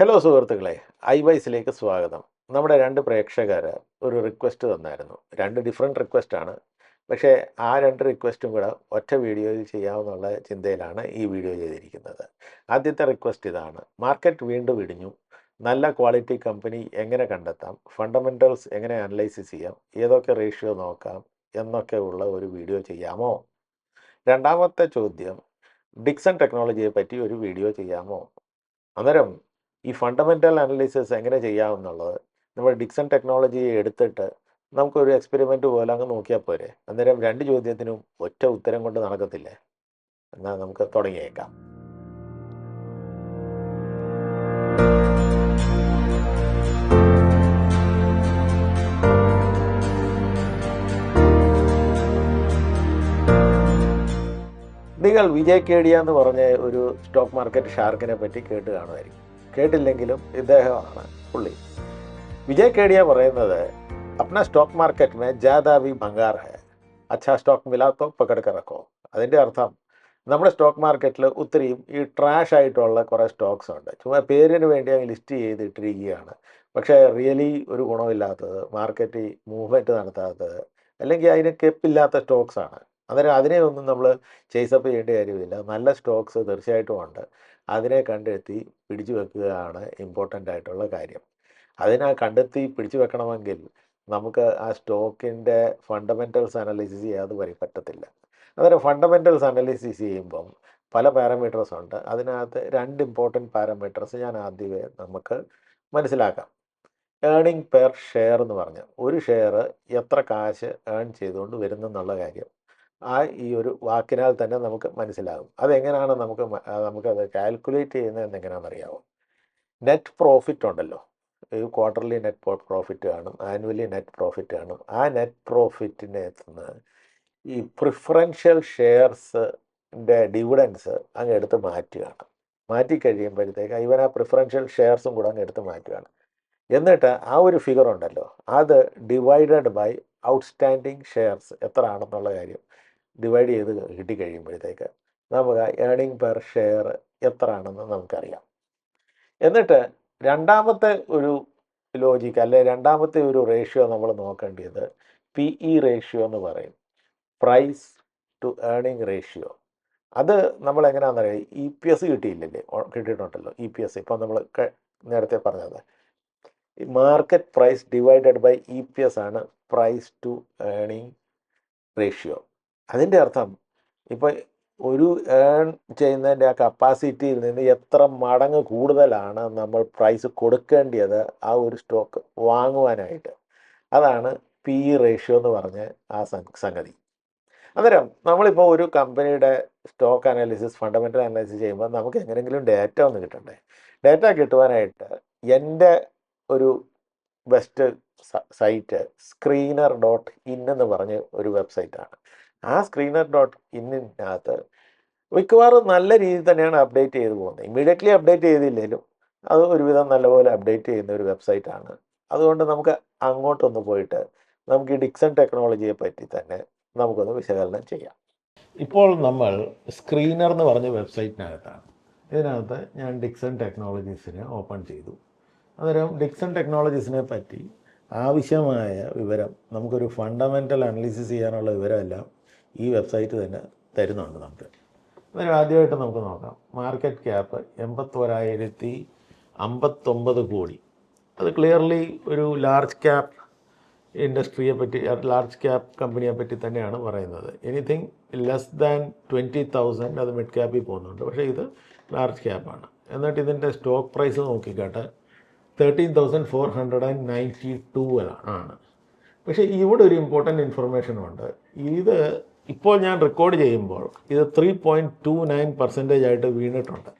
Hello സുഹൃത്തുക്കളെ. I വൈസിലേക്ക് സ്വാഗതം. നമ്മുടെ രണ്ട് പ്രേക്ഷകർ ഒരു റിക്വസ്റ്റ് തന്നായിരുന്നു. രണ്ട് ഡിഫറെന്റ് റിക്വസ്റ്റാണ് പക്ഷേ ആ രണ്ട് റിക്വസ്റ്റും കൂടെ ഒറ്റ വീഡിയോയിൽ ചെയ്യാമെന്നുള്ള ചിന്തയിലാണ് ഈ വീഡിയോ ചെയ്തിരിക്കുന്നത്. ആദ്യത്തെ റിക്വസ്റ്റ് ഇതാണ്. മാർക്കറ്റ് വീണ്ടും ഇടിഞ്ഞു. നല്ല ക്വാളിറ്റി കമ്പനി എങ്ങനെ കണ്ടെത്താം? ഫണ്ടമെന്റൽസ് എങ്ങനെ അനലൈസ് ചെയ്യാം? ഏതൊക്കെ റേഷ്യോ നോക്കാം? എന്നൊക്കെ ഉള്ള ഒരു വീഡിയോ ചെയ്യാമോ? രണ്ടാമത്തെ ചോദ്യം ഡിക്സൺ ടെക്നോളജിയെ പറ്റി ഒരു വീഡിയോ ചെയ്യാമോ? അന്നേരം ഈ ഫണ്ടമെന്റൽ അനലിസിസ് എങ്ങനെ ചെയ്യാമെന്നുള്ളത് നമ്മൾ ഡിക്സൺ ടെക്നോളജി എടുത്തിട്ട് നമുക്കൊരു എക്സ്പെരിമെന്റ് പോലെ അങ്ങ് നോക്കിയാൽ പോരെ. അന്നേരം രണ്ട് ചോദ്യത്തിനും ഒറ്റ ഉത്തരം കൊണ്ട് നടക്കത്തില്ലേ? എന്നാൽ നമുക്ക് തുടങ്ങിയേക്കാം. നിങ്ങൾ വിജയ് കേഡിയ എന്ന് പറഞ്ഞ ഒരു സ്റ്റോക്ക് മാർക്കറ്റ് ഷാർക്കിനെ പറ്റി കേട്ട് കാണുമായിരിക്കും. കേട്ടില്ലെങ്കിലും ഇദ്ദേഹമാണ് പുള്ളി. വിജയ് കേഡിയ പറയുന്നത് അപ്ന സ്റ്റോക്ക് മാർക്കറ്റ് മേ ജാദാ വി ഭംഗാർ ഹെ അച്ഛാ സ്റ്റോക്ക് മിലാത്തോ പകട് കറക്കോ അതിന്റെ അർത്ഥം നമ്മുടെ സ്റ്റോക്ക് മാർക്കറ്റിൽ ഒത്തിരിയും ഈ ട്രാഷ് ആയിട്ടുള്ള കുറേ സ്റ്റോക്സ് ഉണ്ട്. ചുമ്മാ പേരിന് വേണ്ടി അങ്ങ് ലിസ്റ്റ് ചെയ്തിട്ടിരിക്കുകയാണ്. പക്ഷേ റിയലി ഒരു ഗുണമില്ലാത്തത് മാർക്കറ്റിൽ മൂവ്മെന്റ് നടത്താത്തത് അല്ലെങ്കിൽ അതിന് കെപ്പില്ലാത്ത സ്റ്റോക്സ് ആണ്. അന്നേരം അതിനെ ഒന്നും നമ്മൾ ചേസപ്പ് ചെയ്യേണ്ട കാര്യമില്ല. നല്ല സ്റ്റോക്സ് തീർച്ചയായിട്ടും ഉണ്ട്. അതിനെ കണ്ടെത്തി പിടിച്ചു വെക്കുകയാണ് ഇമ്പോർട്ടന്റ് ആയിട്ടുള്ള കാര്യം. അതിനെ കണ്ടെത്തി പിടിച്ചു വെക്കണമെങ്കിൽ നമുക്ക് ആ സ്റ്റോക്കിന്റെ ഫണ്ടമെന്റൽസ് അനലൈസിസ് ചെയ്യാതെ വരെ പറ്റത്തില്ല. അന്നേരം ഫണ്ടമെന്റൽസ് അനലൈസിസ് ചെയ്യുമ്പം പല പാരാമീറ്റേഴ്സ് ഉണ്ട്. അതിനകത്ത് രണ്ട് ഇമ്പോർട്ടന്റ് പാരാമീറ്റേഴ്സ് ഞാൻ ആദ്യമേ നമുക്ക് മനസ്സിലാക്കാം. ഏണിംഗ് പെർ ഷെയർ എന്ന് പറഞ്ഞ് ഒരു ഷെയർ എത്ര കാശ് ഏൺ ചെയ്തുകൊണ്ട് വരുന്നെന്നുള്ള കാര്യം. ആ ഈ ഒരു വാക്കിനാൽ തന്നെ നമുക്ക് മനസ്സിലാകും. അതെങ്ങനെയാണ് നമുക്ക് നമുക്കത് കാൽക്കുലേറ്റ് ചെയ്യുന്നത് എന്നെങ്ങനെയാണെന്ന് നെറ്റ് പ്രോഫിറ്റ് ഉണ്ടല്ലോ. ഈ ക്വാർട്ടർലി നെറ്റ് പ്രോഫിറ്റ് കാണും. ആനുവലി നെറ്റ് പ്രോഫിറ്റ് കാണും. ആ നെറ്റ് പ്രോഫിറ്റിനെ നിന്ന് ഈ പ്രിഫറൻഷ്യൽ ഷെയർസിന്റെ ഡിവിഡൻസ് അങ്ങ് എടുത്ത് മാറ്റുകയാണ്. മാറ്റി കഴിയുമ്പോഴത്തേക്ക് ഇവൻ ആ പ്രിഫറൻഷ്യൽ ഷെയർസും കൂടെ അങ്ങ് എടുത്ത് മാറ്റുകയാണ്. എന്നിട്ട് ആ ഒരു ഫിഗർ ഉണ്ടല്ലോ. അത് ഡിവൈഡഡ് ബൈ ഔട്ട്സ്റ്റാൻഡിങ് ഷെയർസ് എത്ര ആണെന്നുള്ള കാര്യം. ഡിവൈഡ് ചെയ്ത് കിട്ടിക്കഴിയുമ്പോഴത്തേക്ക് നമുക്ക് ഏണിംഗ് പെർ ഷെയർ എത്ര ആണെന്ന് നമുക്കറിയാം. എന്നിട്ട് രണ്ടാമത്തെ ഒരു ലോജിക്ക് അല്ലെ രണ്ടാമത്തെ ഒരു റേഷ്യോ നമ്മൾ നോക്കേണ്ടത് പി ഇ റേഷ്യോ എന്ന് പറയും. പ്രൈസ് ടു ഏണിംഗ് റേഷ്യോ അത് നമ്മൾ എങ്ങനെയാണെന്നറിയാം? ഇ പി എസ് കിട്ടിയില്ലല്ലേ കിട്ടിയിട്ടുണ്ടല്ലോ ഇ പി എസ് ഇപ്പം നമ്മൾ നേരത്തെ പറഞ്ഞത്. Market price divided by E P S ആണ് പ്രൈസ് ടു ഏണിംഗ് റേഷ്യോ അതിന്റെ അർത്ഥം ഇപ്പോൾ ഒരു ഏൺ ചെയ്യുന്നതിന്റെ ആ കപ്പാസിറ്റിയിൽ നിന്ന് എത്ര മടങ്ങ് കൂടുതലാണ് നമ്മൾ പ്രൈസ് കൊടുക്കേണ്ടത് ആ ഒരു സ്റ്റോക്ക് വാങ്ങുവാനായിട്ട്. അതാണ് പി റേഷ്യോ എന്ന് പറഞ്ഞ ആ സംഗതി. അന്നേരം നമ്മളിപ്പോൾ ഒരു കമ്പനിയുടെ സ്റ്റോക്ക് അനാലിസിസ് ഫണ്ടമെന്റൽ അനാലിസിസ് ചെയ്യുമ്പോൾ നമുക്ക് എങ്ങനെയെങ്കിലും ഡാറ്റ ഒന്ന് കിട്ടണ്ടേ? ഡാറ്റ കിട്ടുവാനായിട്ട് എന്റെ ഒരു best site screener dot in എന്ന് പറഞ്ഞ് ഒരു വെബ്സൈറ്റാണ് ആ സ്ക്രീനർ ഡോട്ട് ഇന്നിനകത്ത് മിക്കവാറും നല്ല രീതിയിൽ തന്നെയാണ് അപ്ഡേറ്റ് ചെയ്തു പോകുന്നത്. ഇമ്മീഡിയറ്റ്ലി അപ്ഡേറ്റ് ചെയ്തില്ലെങ്കിലും അത് ഒരുവിധം നല്ലപോലെ അപ്ഡേറ്റ് ചെയ്യുന്ന ഒരു വെബ്സൈറ്റാണ് അതുകൊണ്ട് നമുക്ക് അങ്ങോട്ടൊന്ന് പോയിട്ട് നമുക്ക് ഈ ഡിക്സൺ ടെക്നോളജിയെ പറ്റി തന്നെ നമുക്കൊന്ന് വിശകലനം ചെയ്യാം. ഇപ്പോൾ നമ്മൾ സ്ക്രീനർ എന്ന് പറഞ്ഞ വെബ്സൈറ്റിനകത്താണ് ഇതിനകത്ത് ഞാൻ ഡിക്സൺ ടെക്നോളജീസിനെ ഓപ്പൺ ചെയ്തു. അന്നേരം ഡിക്സൺ ടെക്നോളജീസിനെ പറ്റി ആവശ്യമായ വിവരം നമുക്കൊരു ഫണ്ടമെന്റൽ അനലിസിസ് ചെയ്യാനുള്ള വിവരമെല്ലാം ഈ വെബ്സൈറ്റ് തന്നെ തരുന്നുണ്ട് നമുക്ക്. അന്നേരം ആദ്യമായിട്ട് നമുക്ക് നോക്കാം. മാർക്കറ്റ് ക്യാപ്പ് എൺപത്തോരായിരത്തി അമ്പത്തൊമ്പത് കോടി. അത് ക്ലിയർലി ഒരു ലാർജ് ക്യാപ് ഇൻഡസ്ട്രിയെ പറ്റി ലാർജ് ക്യാപ് കമ്പനിയെ പറ്റി തന്നെയാണ് പറയുന്നത്. Anything less than twenty thousand അത് മിഡ് ക്യാപ്പിൽ പോകുന്നുണ്ട്. പക്ഷേ ഇത് ലാർജ് ക്യാപ്പാണ് എന്നിട്ട് ഇതിന്റെ stock price നോക്കിക്കാട്ടെ thirteen thousand four hundred and ninety two ആണ്. പക്ഷേ ഇവിടെ ഒരു ഇമ്പോർട്ടന്റ് ഇൻഫർമേഷൻ ഉണ്ട്. ഇത് ഇപ്പോൾ ഞാൻ റെക്കോർഡ് ചെയ്യുമ്പോൾ ഇത് three point two nine percentage ആയിട്ട് വീണിട്ടുണ്ട്.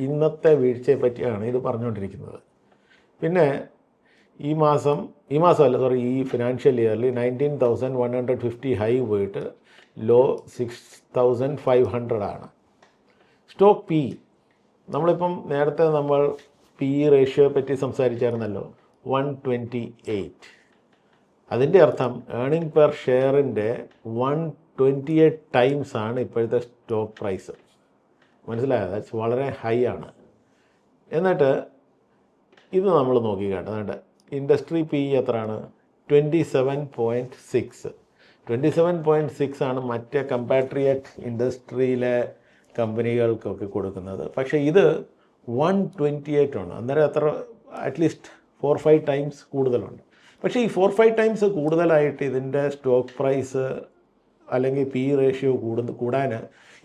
ഇന്നത്തെ വീഴ്ചയെ പറ്റിയാണ് ഇത് പറഞ്ഞുകൊണ്ടിരിക്കുന്നത്. പിന്നെ ഈ മാസം ഈ മാസമല്ല സോറി ഈ ഫിനാൻഷ്യൽ ഇയറിൽ nineteen thousand one hundred fifty high പോയിട്ട് low six thousand five hundred ആണ്. സ്റ്റോക്ക് പി നമ്മളിപ്പം നേരത്തെ നമ്മൾ പി റേഷ്യോയെ പറ്റി സംസാരിച്ചായിരുന്നല്ലോ വൺ ട്വന്റി എയ്റ്റ് അതിന്റെ അർത്ഥം ഏണിംഗ് പെർ ഷെയറിന്റെ വൺ ട്വന്റി എയ്റ്റ് ടൈംസ് ആണ് ഇപ്പോഴത്തെ സ്റ്റോക്ക് പ്രൈസ് മനസ്സിലായോ? ദാറ്റ്സ് വളരെ ഹൈ ആണ്. എന്നിട്ട് ഇത് നമ്മൾ നോക്കി കേട്ടോ. ഇൻഡസ്ട്രി പി എത്രയാണ്? Twenty seven point six twenty seven point six ആണ് മറ്റ് കമ്പാട്രിയറ്റ് ഇൻഡസ്ട്രിയിലെ കമ്പനികൾക്കൊക്കെ കൊടുക്കുന്നത്. പക്ഷേ ഇത് വൺ ട്വന്റി എയ്റ്റ് ആണ്. അന്നേരം എത്ര? അറ്റ്ലീസ്റ്റ് ഫോർ ഫൈവ് ടൈംസ് കൂടുതലുണ്ട്. പക്ഷേ ഈ ഫോർ ഫൈവ് ടൈംസ് കൂടുതലായിട്ട് ഇതിന്റെ സ്റ്റോക്ക് പ്രൈസ് അല്ലെങ്കിൽ പി റേഷ്യോ കൂടുന്ന കൂടാൻ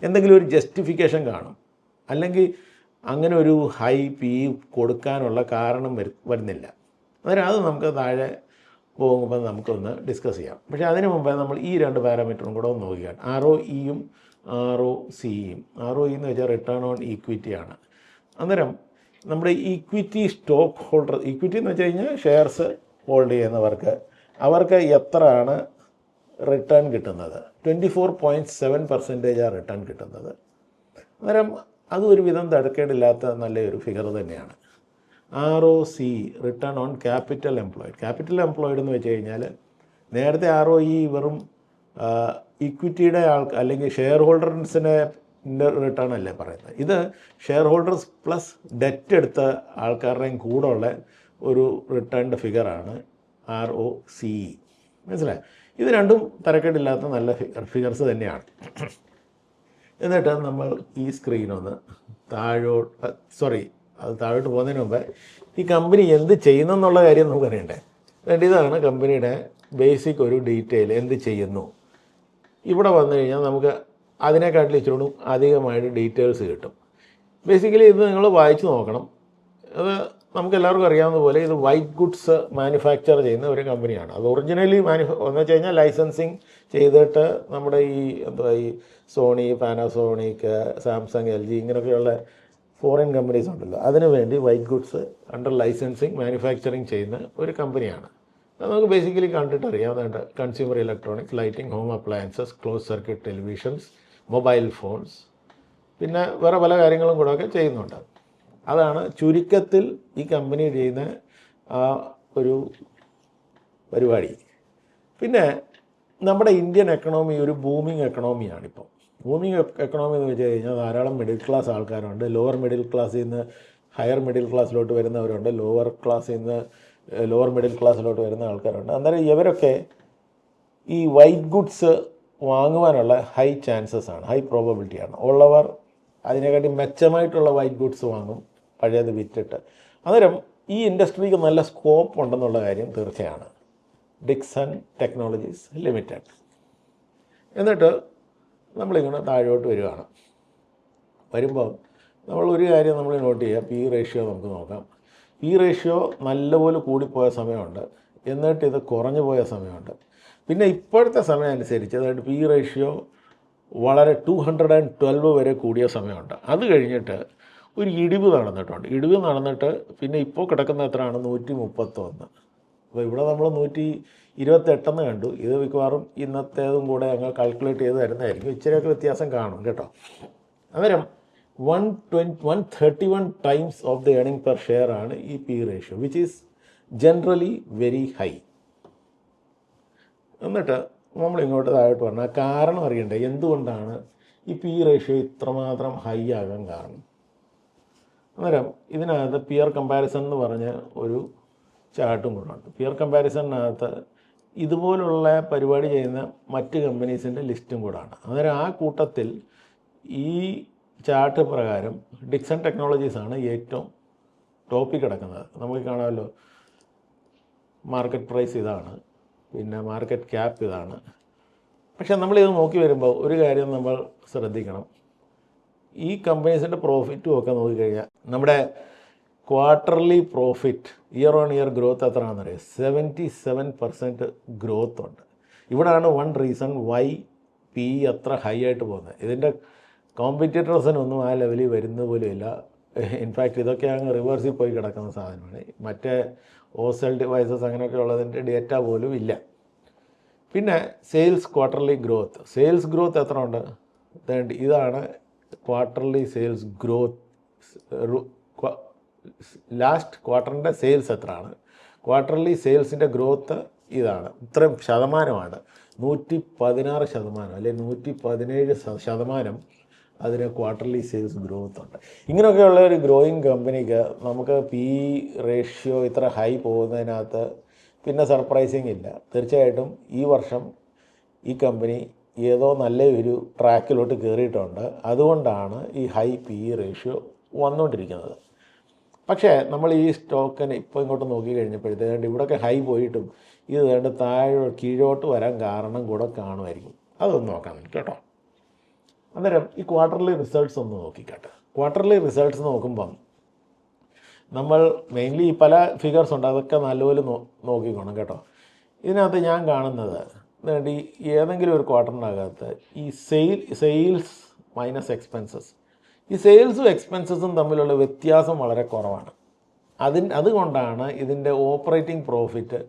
എന്തെങ്കിലും ഒരു ജസ്റ്റിഫിക്കേഷൻ കാണും. അല്ലെങ്കിൽ അങ്ങനെ ഒരു ഹൈ പി കൊടുക്കാനുള്ള കാരണം വരു വരുന്നില്ല. അന്നേരം അത് നമുക്ക് താഴെ പോകുമ്പോൾ നമുക്കൊന്ന് ഡിസ്കസ് ചെയ്യാം. പക്ഷേ അതിന് മുമ്പേ നമ്മൾ ഈ രണ്ട് പാരാമീറ്ററും കൂടെ ഒന്ന് നോക്കിയാണ് ആർ ഒ ഇയും ആർ ഒ സിയും ആർ ഒ ഇ എന്ന് വെച്ചാൽ റിട്ടേൺ ഓൺ ഈക്വിറ്റി ആണ്. അന്നേരം നമ്മുടെ ഈക്വിറ്റി സ്റ്റോക്ക് ഹോൾഡർ ഈക്വിറ്റി എന്ന് വെച്ച് കഴിഞ്ഞാൽ ഷെയർസ് ഹോൾഡ് ചെയ്യുന്നവർക്ക് അവർക്ക് എത്രയാണ് റിട്ടേൺ കിട്ടുന്നത്? ട്വന്റി ഫോർ പോയിന്റ് സെവൻ പെർസെന്റേജാണ് റിട്ടേൺ കിട്ടുന്നത്. അന്നേരം അത് ഒരുവിധം തടക്കേടില്ലാത്ത നല്ലൊരു ഫിഗർ തന്നെയാണ്. R O C return on capital employed capital employed എന്ന് വെച്ച് കഴിഞ്ഞാൽ നേരത്തെ ആർ ഒ ഇ വെറും ഇക്വിറ്റിയുടെ ആൾ അല്ലെങ്കിൽ ഷെയർ ഹോൾഡേഴ്സിനെ റിട്ടേൺ അല്ലേ പറയുന്നത്. ഇത് ഷെയർ ഹോൾഡേഴ്സ് പ്ലസ് ഡെറ്റ് എടുത്ത ആൾക്കാരുടെയും കൂടെ ഉള്ള ഒരു റിട്ടേണിന്റെ ഫിഗറാണ് ആർ ഒ സി മനസ്സിലായി? ഇത് രണ്ടും തരക്കേടില്ലാത്ത നല്ല ഫിഗർ ഫിഗർസ് തന്നെയാണ്. എന്നിട്ട് നമ്മൾ ഈ സ്ക്രീനൊന്ന് താഴോട്ട് സോറി അത് താഴോട്ട് പോകുന്നതിന് മുമ്പ് ഈ കമ്പനി എന്ത് ചെയ്യുന്നെന്നുള്ള കാര്യം നമുക്ക് അറിയണ്ടേ എന്നിട്ട് ഇതാണ് കമ്പനിയുടെ ബേസിക് ഒരു ഡീറ്റെയിൽ എന്ത് ചെയ്യുന്നു. ഇവിടെ വന്നു കഴിഞ്ഞാൽ നമുക്ക് അതിനെക്കാട്ടിൽ ഇച്ചിരി അധികമായിട്ട് ഡീറ്റെയിൽസ് കിട്ടും. ബേസിക്കലി ഇത് നിങ്ങൾ വായിച്ചു നോക്കണം. അത് നമുക്ക് എല്ലാവർക്കും അറിയാവുന്ന പോലെ ഇത് വൈറ്റ് ഗുഡ്സ് മാനുഫാക്ചർ ചെയ്യുന്ന ഒരു കമ്പനിയാണ്. അത് ഒറിജിനലി മാനുഫ എന്ന് വെച്ച് കഴിഞ്ഞാൽ ലൈസൻസിങ് ചെയ്തിട്ട് നമ്മുടെ ഈ എന്താ ഈ Sony Panasonic Samsung L G ഇങ്ങനെയൊക്കെയുള്ള ഫോറിൻ കമ്പനീസ് ഉണ്ടല്ലോ. അതിനു വേണ്ടി white goods under licensing manufacturing ചെയ്യുന്ന ഒരു കമ്പനിയാണ്. നമുക്ക് ബേസിക്കലി കണ്ടിട്ട് അറിയാവുന്നതുണ്ട് consumer electronics lighting home appliances close circuit televisions mobile phones പിന്നെ വേറെ പല കാര്യങ്ങളും കൂടെ ഒക്കെ ചെയ്യുന്നുണ്ട്. അതാണ് ചുരുക്കത്തിൽ ഈ കമ്പനി ചെയ്യുന്ന ആ ഒരു പരിപാടി. പിന്നെ നമ്മുടെ ഇന്ത്യൻ എക്കണോമി ഒരു ബൂമിങ് എക്കണോമിയാണ് ഇപ്പോൾ ബൂമിങ് എക്കണോമി എന്ന് വെച്ച് കഴിഞ്ഞാൽ ധാരാളം മിഡിൽ ക്ലാസ് ആൾക്കാരുണ്ട്. ലോവർ മിഡിൽ ക്ലാസ്സിൽ നിന്ന് ഹയർ മിഡിൽ ക്ലാസ്സിലോട്ട് വരുന്നവരുണ്ട്. ലോവർ ക്ലാസ്സിൽ നിന്ന് ലോവർ മിഡിൽ ക്ലാസ്സിലോട്ട് വരുന്ന ആൾക്കാരുണ്ട്. അന്നേരം ഇവരൊക്കെ ഈ വൈറ്റ് ഗുഡ്സ് വാങ്ങുവാനുള്ള ഹൈ ചാൻസസ് ആണ് ഹൈ പ്രോബബിലിറ്റിയാണ് ഉള്ളവർ അതിനെക്കാട്ടി മെച്ചമായിട്ടുള്ള വൈറ്റ് ഗുഡ്സ് വാങ്ങും. പഴയത് വിറ്റിട്ട്. അന്നേരം ഈ ഇൻഡസ്ട്രിക്ക് നല്ല സ്കോപ്പ് ഉണ്ടെന്നുള്ള കാര്യം തീർച്ചയാണ്. Dixon technologies limited. എന്നിട്ട് നമ്മളിങ്ങനെ താഴോട്ട് വരികയാണ്. വരുമ്പോൾ നമ്മൾ ഒരു കാര്യം നമ്മൾ നോട്ട് ചെയ്യുക പി റേഷ്യോ നമുക്ക് നോക്കാം. പി റേഷ്യോ നല്ലപോലെ കൂടിപ്പോയ സമയമുണ്ട്. എന്നിട്ട് ഇത് കുറഞ്ഞു പോയ സമയമുണ്ട്. പിന്നെ ഇപ്പോഴത്തെ സമയം അനുസരിച്ച് അതായത് പി റേഷ്യോ വളരെ ടു ഹൺഡ്രഡ് ആൻഡ് ട്വൽവ് വരെ കൂടിയ സമയമുണ്ട്. അത് കഴിഞ്ഞിട്ട് ഒരു ഇടിവ് നടന്നിട്ടുണ്ട്. ഇടിവ് നടന്നിട്ട് പിന്നെ ഇപ്പോൾ കിടക്കുന്ന എത്രയാണ്? നൂറ്റി മുപ്പത്തൊന്ന് അപ്പോൾ ഇവിടെ നമ്മൾ നൂറ്റി ഇരുപത്തെട്ടെന്ന് കണ്ടു. ഇത് മിക്കവാറും ഇന്നത്തേതും കൂടെ അങ്ങ് കാൽക്കുലേറ്റ് ചെയ്ത് തരുന്നതായിരിക്കും. ഇച്ചിരിയൊക്കെ വ്യത്യാസം കാണും കേട്ടോ. അന്നേരം one twenty one thirty one times of the earning per share ആണ് ഈ P ratio which is generally very high എന്നിട്ട് നമ്മൾ ഇങ്ങോട്ട് താഴോട്ട് പറഞ്ഞാൽ കാരണം അറിയണ്ടേ? എന്തുകൊണ്ടാണ് ഈ പി റേഷ്യോ ഇത്രമാത്രം ഹൈ ആകാൻ കാരണം? അന്നേരം ഇതിനകത്ത് പിയർ കമ്പാരിസൺ എന്ന് പറഞ്ഞ ഒരു ചാർട്ടും കൂടെ ഉണ്ട്. പിയർ കമ്പാരിസണിനകത്ത് ഇതുപോലുള്ള പരിപാടി ചെയ്യുന്ന മറ്റ് കമ്പനീസിന്റെ ലിസ്റ്റും കൂടാണ് അന്നേരം ആ കൂട്ടത്തിൽ ഈ ചാർട്ട് പ്രകാരം ഡിക്സൺ ടെക്നോളജീസ് ആണ് ഏറ്റവും ടോപ്പിൽ കിടക്കുന്നത്. നമുക്ക് കാണാമല്ലോ. മാർക്കറ്റ് പ്രൈസ് ഇതാണ്. പിന്നെ മാർക്കറ്റ് ക്യാപ്പ് ഇതാണ്. പക്ഷേ നമ്മളിത് നോക്കി വരുമ്പോൾ ഒരു കാര്യം നമ്മൾ ശ്രദ്ധിക്കണം. ഈ കമ്പനീസിന്റെ പ്രോഫിറ്റും ഒക്കെ നോക്കിക്കഴിഞ്ഞാൽ നമ്മുടെ quarterly profit year on year growth എത്രയാണെന്നറിയാം? Seventy seven percent growth ഉണ്ട്. ഇവിടാണ് വൺ റീസൺ വൈ പി അത്ര ഹൈ ആയിട്ട് പോകുന്നത്. ഇതിന്റെ കോമ്പറ്റീറ്റേഴ്സിനൊന്നും ആ ലെവലിൽ വരുന്നത് പോലുമില്ല ഇൻഫാക്റ്റ് ഇതൊക്കെ അങ്ങ് റിവേഴ്സിൽ പോയി കിടക്കുന്ന സാധനമാണ്. മറ്റേ ഓസൽ ഡിവൈസസ് അങ്ങനെയൊക്കെ ഉള്ളതിന്റെ ഡേറ്റ പോലും ഇല്ല. പിന്നെ sales quarterly growth sales growth എത്ര ഉണ്ട് ഇതാണ് ക്വാർട്ടർലി സെയിൽസ് ഗ്രോത്ത് ലാസ്റ്റ് ക്വാർട്ടറിന്റെ സെയിൽസ് എത്രയാണ്? ക്വാർട്ടർലി സെയിൽസിന്റെ ഗ്രോത്ത് ഇതാണ്. ഇത്രയും ശതമാനമാണ്. നൂറ്റി പതിനാറ് ശതമാനം അല്ലെങ്കിൽ നൂറ്റി പതിനേഴ് ശതമാനം അതിന് ക്വാർട്ടർലി സെയിൽസ് ഗ്രോത്ത് ഉണ്ട്. ഇങ്ങനെയൊക്കെയുള്ള ഒരു ഗ്രോയിങ് കമ്പനിക്ക് നമുക്ക് പി റേഷ്യോ ഇത്ര ഹൈ പോകുന്നതിനകത്ത് പിന്നെ സർപ്രൈസിങ് ഇല്ല. തീർച്ചയായിട്ടും ഈ വർഷം ഈ കമ്പനി ഏതോ നല്ല ഒരു ട്രാക്കിലോട്ട് കയറിയിട്ടുണ്ട്. അതുകൊണ്ടാണ് ഈ ഹൈ പി ഇ റേഷ്യോ വന്നുകൊണ്ടിരിക്കുന്നത്. പക്ഷേ നമ്മൾ ഈ സ്റ്റോക്കിന് ഇപ്പോൾ ഇങ്ങോട്ട് നോക്കി കഴിഞ്ഞപ്പോഴത്തേക്ക് ഇവിടെയൊക്കെ ഹൈ പോയിട്ടും ഇത് വേണ്ട താഴെ കീഴോട്ട് വരാൻ കാരണം കൂടെ കാണുമായിരിക്കും. അതൊന്ന് നോക്കാം നമുക്ക് കേട്ടോ. അന്നേരം ഈ ക്വാർട്ടർലി റിസൾട്ട്സ് ഒന്ന് നോക്കിക്കട്ടെ. ക്വാർട്ടർലി റിസൾട്ട്സ് നോക്കുമ്പം നമ്മൾ മെയിൻലി പല ഫിഗേഴ്സ് ഉണ്ട്. അതൊക്കെ നല്ലപോലെ നോ നോക്കിക്കോണം കേട്ടോ. ഇതിനകത്ത് ഞാൻ കാണുന്നത് വേണ്ടി ഏതെങ്കിലും ഒരു ക്വാർട്ടറിനകത്ത് ഈ സെയിൽ സെയിൽസ് മൈനസ് എക്സ്പെൻസസ്. ഈ സെയിൽസും എക്സ്പെൻസസും തമ്മിലുള്ള വ്യത്യാസം വളരെ കുറവാണ്. അതിൻ അതുകൊണ്ടാണ് ഇതിന്റെ ഓപ്പറേറ്റിംഗ് പ്രോഫിറ്റ്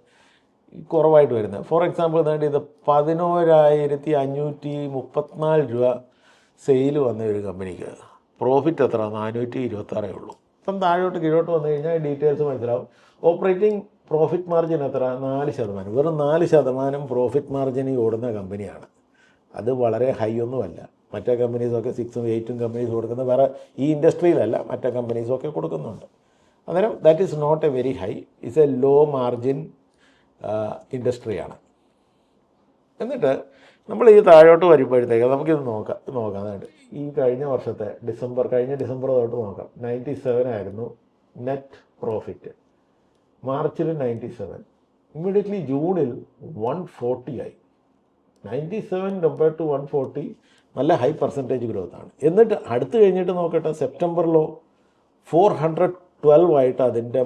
കുറവായിട്ട് വരുന്നത്. ഫോർ എക്സാമ്പിൾ നേടി ഇത് പതിനോരായിരത്തി അഞ്ഞൂറ്റി മുപ്പത്തിനാല് രൂപ സെയിൽ വന്ന ഒരു കമ്പനിക്ക്. പ്രോഫിറ്റ് എത്ര നാനൂറ്റി ഇരുപത്താറേ ഉള്ളൂ. ഇപ്പം താഴോട്ട് കീഴോട്ട് വന്നു കഴിഞ്ഞാൽ ഡീറ്റെയിൽസ് മനസ്സിലാവും. ഓപ്പറേറ്റിംഗ് പ്രോഫിറ്റ് മാർജിൻ എത്ര? നാല് ശതമാനം. വെറും നാല് ശതമാനം പ്രോഫിറ്റ് മാർജിനിൽ ഓടുന്ന കമ്പനിയാണ്. അത് വളരെ ഹൈ ഒന്നുമല്ല. മറ്റേ കമ്പനീസൊക്കെ സിക്സും എയ്റ്റും കമ്പനീസ് കൊടുക്കുന്നത് വേറെ ഈ ഇൻഡസ്ട്രിയിലല്ല മറ്റേ കമ്പനീസൊക്കെ കൊടുക്കുന്നുണ്ട്. അന്നേരം that is not a very high it's a low margin ഇൻഡസ്ട്രിയാണ് എന്നിട്ട് നമ്മൾ ഈ താഴോട്ട് വരുമ്പോഴത്തേക്ക് നമുക്കിത് നോക്കാം നോക്കാം അതായത് ഈ കഴിഞ്ഞ വർഷത്തെ ഡിസംബർ കഴിഞ്ഞ ഡിസംബർ തൊട്ട് നോക്കാം. നയന്റി സെവൻ ആയിരുന്നു നെറ്റ് പ്രോഫിറ്റ് മാർച്ചിൽ നയന്റി സെവൻ ഇമ്മീഡിയറ്റ്ലി ജൂണിൽ വൺ ഫോർട്ടി ആയി. Ninety seven compared to one forty നല്ല ഹൈ പെർസെന്റേജ് ഗ്രോത്ത് ആണ്. എന്നിട്ട് അടുത്ത് കഴിഞ്ഞിട്ട് നോക്കട്ടെ സെപ്റ്റംബറിലോ ഫോർ ഹൺഡ്രഡ് ട്വൽവ് ആയിട്ട് അതിന്റെ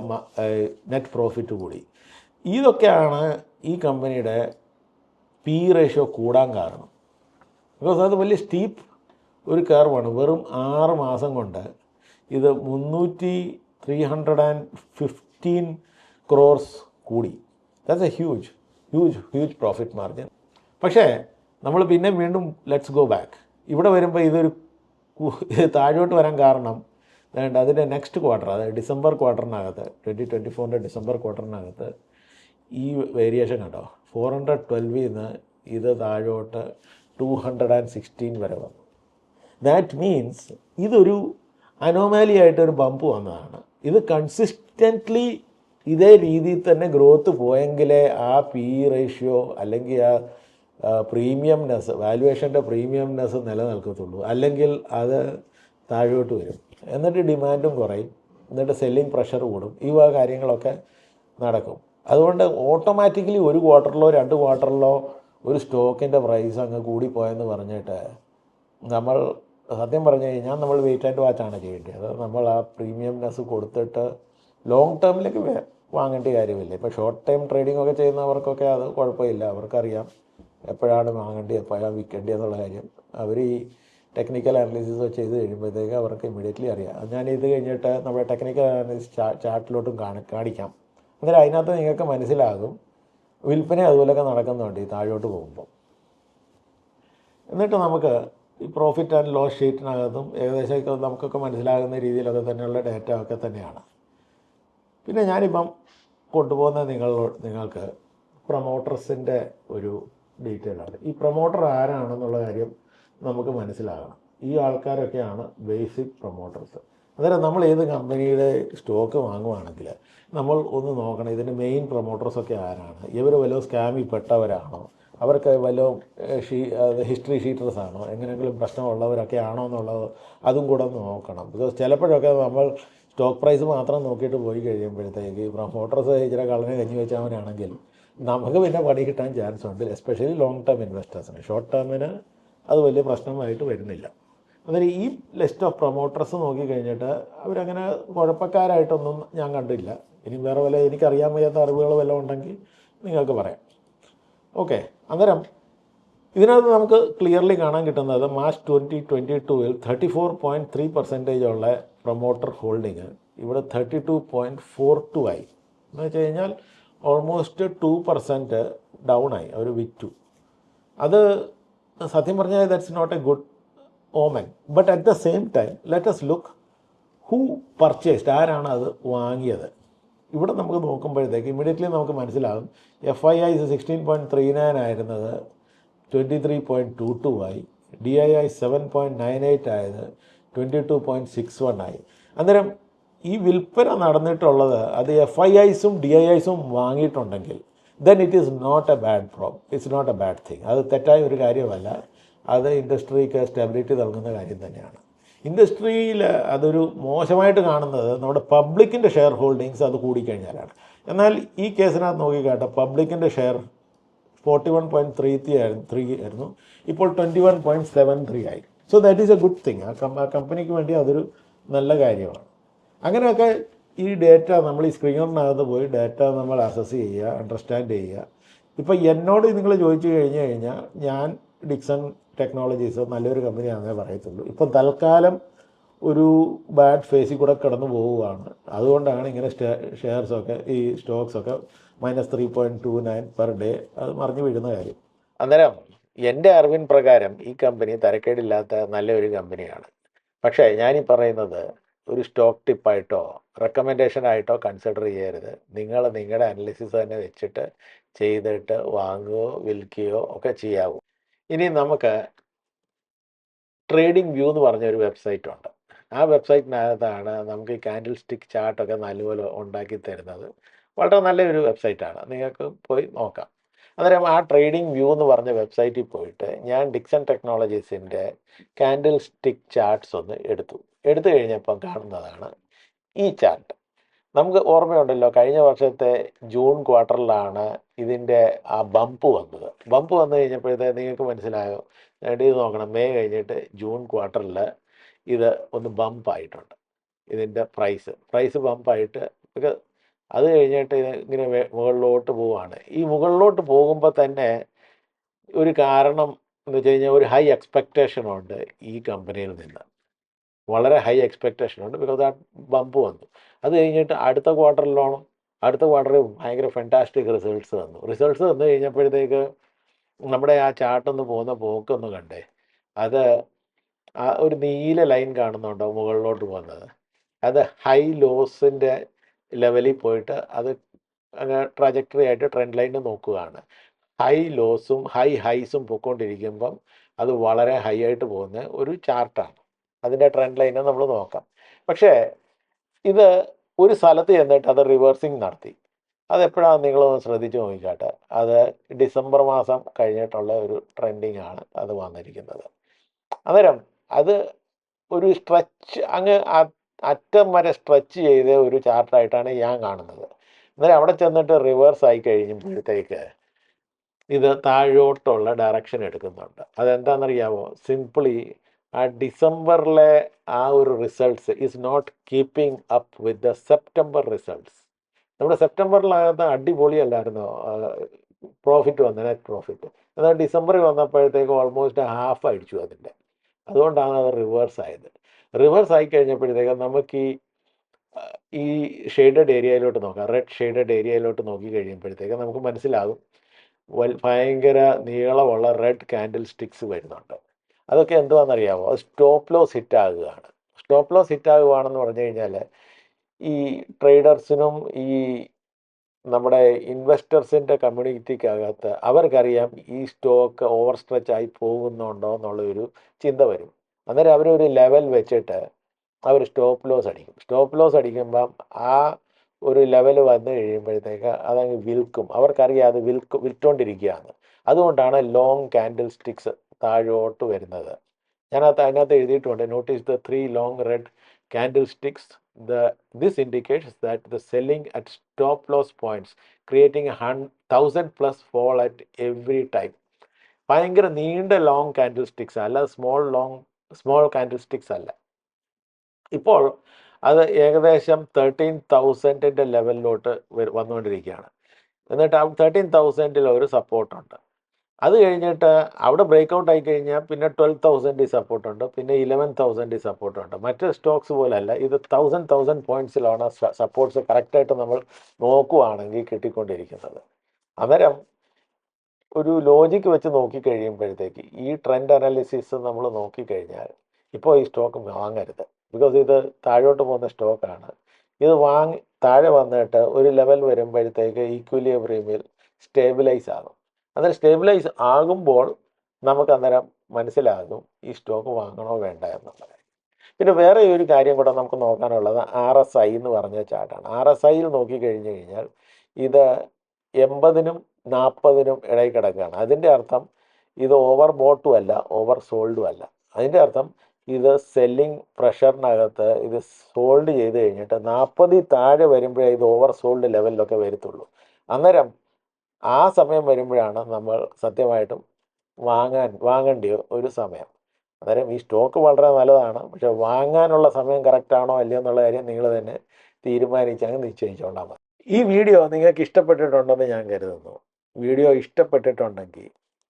നെറ്റ് പ്രോഫിറ്റ് കൂടി. ഇതൊക്കെയാണ് ഈ കമ്പനിയുടെ പി റേഷ്യോ കൂടാൻ കാരണം. ബിക്കോസ് അത് വലിയ സ്റ്റീപ്പ് ഒരു കർവാണ് വെറും ആറ് മാസം കൊണ്ട് ഇത് മുന്നൂറ്റി three hundred and fifteen crores കൂടി. That's a huge huge huge profit margin പക്ഷേ നമ്മൾ പിന്നെ വീണ്ടും ലെറ്റ്സ് ഗോ ബാക്ക് ഇവിടെ വരുമ്പോൾ ഇതൊരു താഴോട്ട് വരാൻ കാരണം വേണ്ട അതിന്റെ നെക്സ്റ്റ് ക്വാർട്ടർ അതായത് ഡിസംബർ ക്വാർട്ടറിനകത്ത് ട്വന്റി ട്വന്റി ഫോറിന്റെ ഡിസംബർ ക്വാർട്ടറിനകത്ത് ഈ വേരിയേഷൻ കണ്ടോ? ഫോർ ഹൺഡ്രഡ് ട്വൽവിൽ നിന്ന് ഇത് താഴോട്ട് ടു ഹൺഡ്രഡ് ആൻഡ് സിക്സ്റ്റീൻ വരെ വന്നു. ദാറ്റ് മീൻസ് ഇതൊരു അനോമാലി ആയിട്ടൊരു ബമ്പ് വന്നതാണ്. ഇത് കൺസിസ്റ്റന്റ്ലി ഇതേ രീതിയിൽ തന്നെ ഗ്രോത്ത് പോയെങ്കിലേ ആ പി റേഷ്യോ അല്ലെങ്കിൽ ആ പ്രീമിയംനെസ് വാല്യുവേഷന്റെ പ്രീമിയംനെസ് നിലനിൽക്കത്തുള്ളൂ. അല്ലെങ്കിൽ അത് താഴോട്ട് വരും. എന്നിട്ട് ഡിമാൻഡും കുറയും. എന്നിട്ട് സെല്ലിംഗ് പ്രഷർ കൂടും. ഈ വക കാര്യങ്ങളൊക്കെ നടക്കും. അതുകൊണ്ട് ഓട്ടോമാറ്റിക്കലി ഒരു ക്വാർട്ടറിലോ രണ്ട് ക്വാർട്ടറിലോ ഒരു സ്റ്റോക്കിന്റെ പ്രൈസ് അങ്ങ് കൂടിപ്പോയെന്ന് പറഞ്ഞിട്ട് നമ്മൾ സത്യം പറഞ്ഞു കഴിഞ്ഞാൽ നമ്മൾ വെയിറ്റ് ആൻഡ് വാച്ചാണ് ചെയ്യേണ്ടത്. നമ്മൾ ആ പ്രീമിയംനെസ് കൊടുത്തിട്ട് ലോങ് ടേമിലേക്ക് വാങ്ങേണ്ട കാര്യമില്ല. ഇപ്പോൾ ഷോർട്ട് ടൈം ട്രേഡിംഗ് ഒക്കെ ചെയ്യുന്നവർക്കൊക്കെ അത് കുഴപ്പമില്ല. അവർക്കറിയാം എപ്പോഴാണ് വാങ്ങേണ്ടത് എപ്പോഴാണ് വിൽക്കേണ്ടത് എന്നുള്ള കാര്യം. അവർ ഈ ടെക്നിക്കൽ അനാലിസിസ് ചെയ്ത് കഴിയുമ്പോഴത്തേക്ക് അവർക്ക് ഇമ്മീഡിയറ്റ്ലി അറിയാം. ഞാൻ ഇത് കഴിഞ്ഞിട്ട് നമ്മുടെ ടെക്നിക്കൽ അനാലിസിസ് ചാർട്ടിലോട്ടും കാണി കാണിക്കാം. അന്നേരം അതിനകത്ത് നിങ്ങൾക്ക് മനസ്സിലാകും വിൽപ്പന അതുപോലെയൊക്കെ നടക്കുന്നുണ്ട് ഈ താഴോട്ട് പോകുമ്പോൾ എന്നിട്ട് നമുക്ക് ഈ പ്രോഫിറ്റ് ആൻഡ് ലോസ് ഷീറ്റിനകത്തും ഏകദേശം നമുക്കൊക്കെ മനസ്സിലാകുന്ന രീതിയിലൊക്കെ തന്നെയുള്ള ഡേറ്റ ഒക്കെ തന്നെയാണ്. പിന്നെ ഞാനിപ്പം കൊണ്ടുപോകുന്ന നിങ്ങൾ നിങ്ങൾക്ക് പ്രൊമോട്ടേഴ്സിന്റെ ഒരു ഡീറ്റെയിൽ ആണ് ഈ പ്രൊമോട്ടർ ആരാണെന്നുള്ള കാര്യം നമുക്ക് മനസ്സിലാകണം. ഈ ആൾക്കാരൊക്കെയാണ് ബേസിക് പ്രൊമോട്ടേഴ്സ്. അന്നേരം നമ്മൾ ഏത് കമ്പനിയുടെ സ്റ്റോക്ക് വാങ്ങുവാണെങ്കിൽ നമ്മൾ ഒന്ന് നോക്കണം ഇതിന്റെ മെയിൻ പ്രൊമോട്ടേഴ്സൊക്കെ ആരാണ്. ഇവർ വല്ല സ്കാമിൽ പെട്ടവരാണോ? അവർക്ക് വല്ല ഷീ ഹിസ്റ്ററി ഷീറ്റേഴ്സ് ആണോ? എങ്ങനെയെങ്കിലും പ്രശ്നമുള്ളവരൊക്കെ ആണോ എന്നുള്ളത് അതും കൂടെ നോക്കണം. ബിക്കോസ് ചിലപ്പോഴൊക്കെ നമ്മൾ സ്റ്റോക്ക് പ്രൈസ് മാത്രം നോക്കിയിട്ട് പോയി കഴിയുമ്പോഴത്തേക്ക് പ്രൊമോട്ടേഴ്സ് ഇച്ചിരി കളനെ കഞ്ഞി വെച്ചവനാണെങ്കിൽ നമുക്ക് പിന്നെ പണി കിട്ടാൻ ചാൻസ് ഉണ്ട് എസ്പെഷ്യലി ലോങ് ടേം ഇൻവെസ്റ്റേഴ്സിന് ഷോർട്ട് ടേമിന് അത് വലിയ പ്രശ്നമായിട്ട് വരുന്നില്ല. അന്നേരം ഈ ലിസ്റ്റ് ഓഫ് പ്രൊമോട്ടേഴ്സ് നോക്കിക്കഴിഞ്ഞിട്ട് അവരങ്ങനെ കുഴപ്പക്കാരായിട്ടൊന്നും ഞാൻ കണ്ടില്ല. ഇനി വേറെ വല്ല എനിക്കറിയാൻ വയ്യാത്ത അറിവുകൾ വല്ലതും ഉണ്ടെങ്കിൽ നിങ്ങൾക്ക് പറയാം. ഓക്കെ അന്നേരം ഇതിനകത്ത് നമുക്ക് ക്ലിയർലി കാണാൻ കിട്ടുന്നത് മാർച്ച് ട്വന്റി ട്വന്റി ടൂവിൽ thirty four point three percentage ഉള്ള പ്രൊമോട്ടർ ഹോൾഡിങ് ഇവിടെ thirty two point four two ആയി. എന്ന് വെച്ച് കഴിഞ്ഞാൽ ഓൾമോസ്റ്റ് ടു പെർസെന്റ് ഡൗൺ ആയി അവർ വിറ്റു. അത് സത്യം പറഞ്ഞാൽ that's not a good omen but at the same time let's look who purchased ആരാണ് അത് വാങ്ങിയത്. ഇവിടെ നമുക്ക് നോക്കുമ്പോഴത്തേക്ക് ഇമ്മീഡിയറ്റ്ലി നമുക്ക് മനസ്സിലാകും F I I sixteen point three nine ആയിരുന്നത് twenty three point two two ആയി D I I seven point nine eight ആയത് twenty two point six one ആയി. അന്നേരം ഈ വിൽപ്പന നടന്നിട്ടുള്ളത് അത് എഫ് ഐ ഐസും ഡി ഐ ഐസും വാങ്ങിയിട്ടുണ്ടെങ്കിൽ then it is not a bad prob it's not a bad thing അത് തെറ്റായ ഒരു കാര്യമല്ല. അത് ഇൻഡസ്ട്രിക്ക് സ്റ്റെബിലിറ്റി നൽകുന്ന കാര്യം തന്നെയാണ്. ഇൻഡസ്ട്രിയിൽ അതൊരു മോശമായിട്ട് കാണുന്നത് നമ്മുടെ പബ്ലിക്കിന്റെ ഷെയർ ഹോൾഡിങ്സ് അത് കൂടിക്കഴിഞ്ഞാലാണ്. എന്നാൽ ഈ കേസിനകത്ത് നോക്കിക്കാട്ടെ പബ്ലിക്കിന്റെ share forty one point three three ആയിരുന്നു. ആയിരുന്നു ഇപ്പോൾ twenty one point seven three ആയി. So that is a good thing ആ കം ആ കമ്പനിക്ക് വേണ്ടി അതൊരു നല്ല കാര്യമാണ്. അങ്ങനെയൊക്കെ ഈ ഡേറ്റ നമ്മൾ ഈ സ്ക്രീനറിനകത്ത് പോയി ഡേറ്റ നമ്മൾ അസസ് ചെയ്യുക അണ്ടർസ്റ്റാൻഡ് ചെയ്യുക. ഇപ്പോൾ എന്നോട് നിങ്ങൾ ചോദിച്ചു കഴിഞ്ഞു കഴിഞ്ഞാൽ ഞാൻ ഡിക്സൺ ടെക്നോളജീസ് നല്ലൊരു കമ്പനിയാണെന്നേ പറയത്തുള്ളൂ. ഇപ്പം തൽക്കാലം ഒരു ബാഡ് ഫേസിൽ കൂടെ കടന്നു പോവുകയാണ്. അതുകൊണ്ടാണ് ഇങ്ങനെ ഷെയർസൊക്കെ ഈ സ്റ്റോക്സൊക്കെ minus three point two nine per day അത് മറിഞ്ഞു വീഴുന്ന കാര്യം. അന്നേരം എന്റെ അറിവിൻ പ്രകാരം ഈ കമ്പനി തരക്കേടില്ലാത്ത നല്ലൊരു കമ്പനിയാണ്. പക്ഷേ ഞാനീ പറയുന്നത് ഒരു സ്റ്റോക്ക് ടിപ്പായിട്ടോ റെക്കമെൻഡേഷൻ ആയിട്ടോ കൺസിഡർ ചെയ്യരുത്. നിങ്ങൾ നിങ്ങളുടെ അനലിസിസ് തന്നെ വെച്ചിട്ട് ചെയ്തിട്ട് വാങ്ങുകയോ വിൽക്കുകയോ ഒക്കെ ചെയ്യാവൂ. ഇനി നമുക്ക് ട്രേഡിംഗ് വ്യൂ എന്ന് പറഞ്ഞൊരു വെബ്സൈറ്റ് ഉണ്ട്. ആ വെബ്സൈറ്റിനകത്താണ് നമുക്ക് ഈ കാൻഡിൽ സ്റ്റിക്ക് ചാർട്ടൊക്കെ നല്ലപോലെ ഉണ്ടാക്കി തരുന്നത്. വളരെ നല്ലൊരു വെബ്സൈറ്റാണ് നിങ്ങൾക്ക് പോയി നോക്കാം. അന്നേരം ആ ട്രേഡിംഗ് വ്യൂ എന്ന് പറഞ്ഞ വെബ്സൈറ്റിൽ പോയിട്ട് ഞാൻ ഡിക്സൺ ടെക്നോളജീസിന്റെ കാൻഡിൽ സ്റ്റിക്ക് ചാർട്ട്സ് ഒന്ന് എടുത്തു. എടുത്തു കഴിഞ്ഞപ്പം കാണുന്നതാണ് ഈ ചാർട്ട് നമുക്ക് ഓർമ്മയുണ്ടല്ലോ കഴിഞ്ഞ വർഷത്തെ ജൂൺ ക്വാർട്ടറിലാണ് ഇതിന്റെ ആ ബമ്പ് വന്നത്. ബമ്പ് വന്നു കഴിഞ്ഞപ്പോഴത്തെ നിങ്ങൾക്ക് മനസ്സിലായോ? ഇത് നോക്കണം. മെയ് കഴിഞ്ഞിട്ട് ജൂൺ ക്വാർട്ടറിൽ ഇത് ഒന്ന് ബമ്പ് ആയിട്ടുണ്ട്. ഇതിന്റെ പ്രൈസ് പ്രൈസ് ബമ്പായിട്ട് അത് കഴിഞ്ഞിട്ട് ഇങ്ങനെ മുകളിലോട്ട് പോവുകയാണ് ഈ മുകളിലോട്ട് പോകുമ്പോൾ തന്നെ ഒരു കാരണം എന്ന് വെച്ച് കഴിഞ്ഞാൽ ഒരു ഹൈ എക്സ്പെക്റ്റേഷനുണ്ട് ഈ കമ്പനിയിൽ നിന്ന്. വളരെ ഹൈ എക്സ്പെക്റ്റേഷനുണ്ട് ബിക്കോസ് ആ ബമ്പ് വന്നു. അത് കഴിഞ്ഞിട്ട് അടുത്ത ക്വാർട്ടറിലാണ് അടുത്ത ക്വാർട്ടറിൽ ഭയങ്കര ഫെന്റാസ്റ്റിക് റിസൾട്ട്സ് വന്നു. റിസൾട്ട്സ് വന്നു കഴിഞ്ഞപ്പോഴത്തേക്ക് നമ്മുടെ ആ ചാർട്ടൊന്ന് പോകുന്ന പോക്കൊന്ന് കണ്ടേ. അത് ആ ഒരു നീല ലൈൻ കാണുന്നുണ്ടോ മുകളിലോട്ട് പോകുന്നത്? അത് ഹൈ ലോസിന്റെ ലെവലിൽ പോയിട്ട് അത് ട്രജക്ടറി ആയിട്ട് ട്രെൻഡ് ലൈൻ നോക്കുകയാണ്. ഹൈ ലോസും ഹൈ ഹൈസും പൊയ്ക്കൊണ്ടിരിക്കുമ്പം അത് വളരെ ഹൈ ആയിട്ട് പോകുന്ന ഒരു ചാർട്ടാണ് അതിന്റെ ട്രെൻഡ് ലൈനെ നമ്മൾ നോക്കാം. പക്ഷേ ഇത് ഒരു സ്ഥലത്ത് ചെന്നിട്ട് അത് റിവേഴ്സിങ് നടത്തി. അതെപ്പോഴാണ് നിങ്ങളൊന്ന് ശ്രദ്ധിച്ച് നോക്കിക്കാട്ടെ. അത് ഡിസംബർ മാസം കഴിഞ്ഞിട്ടുള്ള ഒരു ട്രെൻഡിങ് ആണ് അത് വന്നിരിക്കുന്നത്. അന്നേരം അത് ഒരു സ്ട്രെച്ച് അങ്ങ് അറ്റം വരെ സ്ട്രെച്ച് ചെയ്ത ഒരു ചാർട്ടായിട്ടാണ് ഞാൻ കാണുന്നത്. എന്നാൽ അവിടെ ചെന്നിട്ട് റിവേഴ്സ് ആയി കഴിയുമ്പോഴത്തേക്ക് ഇത് താഴോട്ടുള്ള ഡയറക്ഷൻ എടുക്കുന്നുണ്ട്. അതെന്താണെന്നറിയാമോ സിംപിളി ആ ഡിസംബറിലെ ആ ഒരു results is not keeping up with the September results നമ്മുടെ സെപ്റ്റംബറിലകത്ത് അടിപൊളിയല്ലായിരുന്നു? പ്രോഫിറ്റ് വന്നത് നെറ്റ് പ്രോഫിറ്റ് എന്നാൽ ഡിസംബറിൽ വന്നപ്പോഴത്തേക്ക് ഓൾമോസ്റ്റ് ഹാഫ് അടിച്ചു അതിന്റെ. അതുകൊണ്ടാണ് അത് റിവേഴ്സ് ആയത്. റിവേഴ്സ് ആയി കഴിഞ്ഞപ്പോഴത്തേക്കും നമുക്ക് ഈ ഈ ഷെയ്ഡഡ് ഏരിയയിലോട്ട് നോക്കാം. റെഡ് ഷെയ്ഡഡ് ഏരിയയിലോട്ട് നോക്കി കഴിയുമ്പോഴത്തേക്കും നമുക്ക് മനസ്സിലാകും. ഭയങ്കര നീളമുള്ള റെഡ് കാൻഡിൽ സ്റ്റിക്സ് വരുന്നുണ്ട്. അതൊക്കെ എന്തുവാണെന്നറിയാമോ അത് സ്റ്റോപ്പ് ലോസ് ഹിറ്റ് ആകുകയാണ്. സ്റ്റോപ്പ് ലോസ് ഹിറ്റ് ആകുകയാണെന്ന് പറഞ്ഞു കഴിഞ്ഞാൽ ഈ ട്രേഡേഴ്സിനും ഈ നമ്മുടെ ഇൻവെസ്റ്റേഴ്സിന്റെ കമ്മ്യൂണിറ്റിക്കകത്ത് അവർക്കറിയാം ഈ സ്റ്റോക്ക് ഓവർ സ്ട്രെച്ച് ആയി പോകുന്നുണ്ടോ എന്നുള്ളൊരു ചിന്ത വരും. അന്നേരം അവരൊരു ലെവൽ വെച്ചിട്ട് അവർ സ്റ്റോപ്പ് ലോസ് അടിക്കും. സ്റ്റോപ്പ് ലോസ് അടിക്കുമ്പം ആ ഒരു ലെവൽ വന്നു കഴിയുമ്പോഴത്തേക്ക് അതങ്ങ് വിൽക്കും. അവർക്കറിയാം അത് വിൽക്ക് വിൽറ്റോണ്ടിരിക്കുകയാണ് അതുകൊണ്ടാണ് ലോങ് കാൻഡിൽ സ്റ്റിക്സ് താഴോട്ട് വരുന്നത്. ഞാനത് അതിനകത്ത് എഴുതിയിട്ടുണ്ട്. Notice the three long red candle sticks the this indicates that the selling at stop loss points creating ഹൺ thousand plus fall at every time ഭയങ്കര നീണ്ട ലോങ് കാൻഡിൽ സ്റ്റിക്സ് അല്ല small long small candle sticks അല്ല. ഇപ്പോൾ അത് ഏകദേശം thirteen തൗസൻഡിന്റെ ലെവലിലോട്ട് വന്നുകൊണ്ടിരിക്കുകയാണ്. എന്നിട്ട് thirteen തൗസൻഡിൽ ഒരു സപ്പോർട്ടുണ്ട് അത് കഴിഞ്ഞിട്ട് അവിടെ ബ്രേക്ക് ഔട്ട് ആയി കഴിഞ്ഞാൽ പിന്നെ ട്വൽവ് തൗസൻഡ് സപ്പോർട്ടുണ്ട് പിന്നെ ഇലവൻ തൗസൻഡ് സപ്പോർട്ടുണ്ട് മറ്റ് സ്റ്റോക്സ് പോലല്ല ഇത് തൗസൻഡ് തൗസൻഡ് പോയിന്റ്സിലാണ് സപ്പോർട്ട്സ് കറക്റ്റായിട്ട് നമ്മൾ നോക്കുവാണെങ്കിൽ കിട്ടിക്കൊണ്ടിരിക്കുന്നത്. അന്നേരം ഒരു ലോജിക്ക് വെച്ച് നോക്കി കഴിയുമ്പോഴത്തേക്ക് ഈ ട്രെൻഡ് അനാലിസിസ് നമ്മൾ നോക്കിക്കഴിഞ്ഞാൽ ഇപ്പോൾ ഈ സ്റ്റോക്ക് വാങ്ങരുത്. ബിക്കോസ് ഇത് താഴോട്ട് പോകുന്ന സ്റ്റോക്കാണ് ഇത് വാങ്ങി താഴെ വന്നിട്ട് ഒരു ലെവൽ വരുമ്പോഴത്തേക്ക് ഈക്വലിയബ്രീമിൽ സ്റ്റേബിലൈസ് ആകും. അന്നേരം സ്റ്റേബിലൈസ് ആകുമ്പോൾ നമുക്ക് അന്നേരം മനസ്സിലാകും ഈ സ്റ്റോക്ക് വാങ്ങണോ വേണ്ട എന്നുള്ളത്. പിന്നെ വേറെ ഒരു കാര്യം കൂടെ നമുക്ക് നോക്കാനുള്ളത് ആർ എസ് ഐ എന്ന് പറഞ്ഞ ചാർട്ടാണ് ആർ എസ് ഐയിൽ നോക്കിക്കഴിഞ്ഞ് കഴിഞ്ഞാൽ ഇത് എൺപതിനും നാൽപ്പതിനും ഇടയിൽ കിടക്കുകയാണ്. അതിന്റെ അർത്ഥം ഇത് ഓവർ ബോട്ടും അല്ല ഓവർ സോൾഡും അല്ല. അതിന്റെ അർത്ഥം ഇത് സെല്ലിംഗ് പ്രഷറിനകത്ത് ഇത് സോൾഡ് ചെയ്ത് കഴിഞ്ഞിട്ട് നാൽപ്പതിൽ താഴെ വരുമ്പോഴേ ഇത് ഓവർ സോൾഡ് ലെവലിലൊക്കെ വരത്തുള്ളൂ. അന്നേരം ആ സമയം വരുമ്പോഴാണ് നമ്മൾ സത്യമായിട്ടും വാങ്ങാൻ വാങ്ങേണ്ടിയ ഒരു സമയം. അന്നേരം ഈ സ്റ്റോക്ക് വളരെ നല്ലതാണ്. പക്ഷെ വാങ്ങാനുള്ള സമയം കറക്റ്റാണോ അല്ലയോ എന്നുള്ള കാര്യം നിങ്ങൾ തന്നെ തീരുമാനിച്ചങ്ങ് നിശ്ചയിച്ചോണ്ടാൽ മതി. ഈ വീഡിയോ നിങ്ങൾക്ക് ഇഷ്ടപ്പെട്ടിട്ടുണ്ടെന്ന് ഞാൻ കരുതുന്നു. വീഡിയോ ഇഷ്ടപ്പെട്ടിട്ടുണ്ടെങ്കിൽ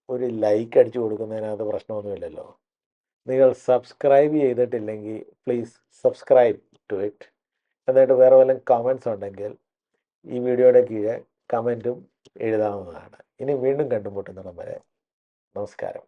ഒരു ലൈക്ക് അടിച്ചു കൊടുക്കുന്നതിനകത്ത് പ്രശ്നമൊന്നുമില്ലല്ലോ. നിങ്ങൾ സബ്സ്ക്രൈബ് ചെയ്തിട്ടില്ലെങ്കിൽ പ്ലീസ് സബ്സ്ക്രൈബ് ടു ഇറ്റ് എന്നിട്ട് വേറെ വല്ല കമൻസ് ഉണ്ടെങ്കിൽ ഈ വീഡിയോയുടെ കീഴെ കമന്റും എഴുതാവുന്നതാണ്. ഇനി വീണ്ടും കണ്ടുമുട്ടുന്നിടം വരെ നമസ്കാരം.